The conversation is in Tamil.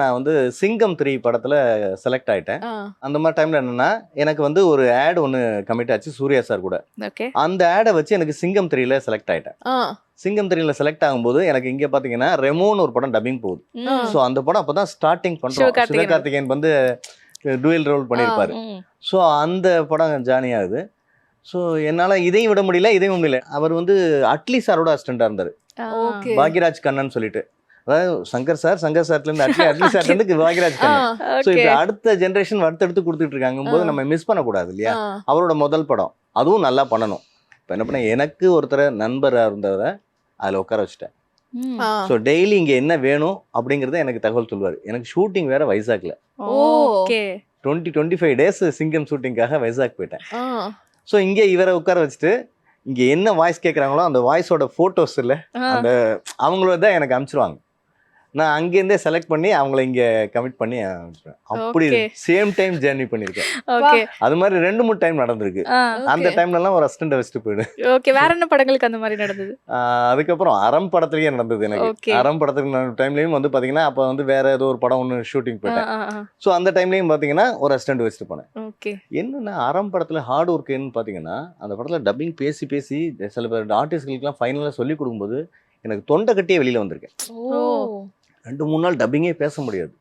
நான் வந்து சிங்கம் த்ரீ படத்துல செலக்ட் ஆயிட்டேன். அந்த மாதிரி டைம்ல என்னன்னா எனக்கு வந்து ஒரு ஆட் ஒன்று கமிட் ஆச்சு சூர்யா சார் கூட. ஓகே. அந்த ஆடை வச்சு எனக்கு சிங்கம் த்ரீல செலக்ட் ஆயிட்டேன். சிங்கம் த்ரீல செலக்ட் ஆகும்போது எனக்கு இங்க பாத்தீங்கன்னா ரெமோன்னு ஒரு படம் டப்பிங் போகுது. ஸோ அந்த படம் அப்பதான் ஸ்டார்டிங் பண்றோம். சிவகார்த்திகேயன். வந்து டுவெல் ரோல் பண்ணியிருப்பாரு. ஸோ அந்த படம் ஜானி ஆகுது. ஸோ என்னால் இதையும் விட முடியல இதையும் முடியல அவர் வந்து அட்லி சாரோட அசிஸ்டண்டாக இருந்தார். பாக்யராஜ் கண்ணன் சொல்லிட்டு. அதாவது சங்கர் சார் சங்கர் சார்லேருந்து அட்லி அட்லி சார்லேருந்து கண்ணன். ஸோ இப்போ அடுத்த ஜென்ரேஷன் அடுத்தடுத்து கொடுத்துட்டு இருக்காங்க போது. நம்ம மிஸ் பண்ணக்கூடாது இல்லையா. அவரோட முதல் படம். அதுவும் நல்லா பண்ணணும். இப்போ என்ன பண்ண எனக்கு ஒருத்தர் நண்பராக இருந்தவரை அதில் உட்கார வச்சுட்டேன். ஸோ டெய்லி இங்கே என்ன வேணும் அப்படிங்கிறத எனக்கு தகவல் சொல்லுவார். எனக்கு ஷூட்டிங் வேற வைசாக்ல. Okay twenty twenty five days Singam ஷூட்டிங்காக Vaisakh போயிட்டேன். ஸோ இங்கே இவரை உட்கார வச்சுட்டு இங்கே என்ன வாய்ஸ் கேட்குறாங்களோ அந்த வாய்ஸோட ஃபோட்டோஸ் இல்லை. அந்த அவங்கள தான் எனக்கு அனுப்பிச்சிருவாங்க நான் அங்கேருந்தே செலக்ட் பண்ணி அவங்கள இங்கே கமிட் பண்ணி அப்படி. சேம் டைம் ஜேர்னி பண்ணியிருக்கேன். ஓகே அது மாதிரி ரெண்டு மூணு டைம் நடந்திருக்கு. அந்த. டைம்லலாம் ஒரு அசிஸ்டண்ட்டை வச்சுட்டு போயிடு ஓகே வேற என்ன படங்களுக்கு அந்த மாதிரி நடந்தது? அதுக்கப்புறம் அறம் படத்துலயே நடந்தது எனக்கு. அறம் படத்துக்கு டைம்லயும் வந்து பாத்தீங்கன்னா அப்போ வந்து வேற ஏதோ ஒரு படம் ஒன்று ஷூட்டிங் போயிட்டேன். ஸோ அந்த டைம்லயும் பாத்தீங்கன்னா ஒரு அசிஸ்டன்ட் வச்சுட்டு போனேன். ஓகே என்னன்னா அறம் படத்துல ஹார்ட் ஒர்க் என்னன்னு பாத்தீங்கன்னா அந்த படத்துல டப்பிங் பேசி பேசி சில பேர் ஆர்டிஸ்ட்களுக்குலாம் ஃபைனலாக சொல்லி கொடுக்கும்போது எனக்கு தொண்டை கட்டியே வெளியில வந்திருக்கேன். ஓ. ரெண்டு மூணு நாள் டப்பிங்கே பேச முடியாது.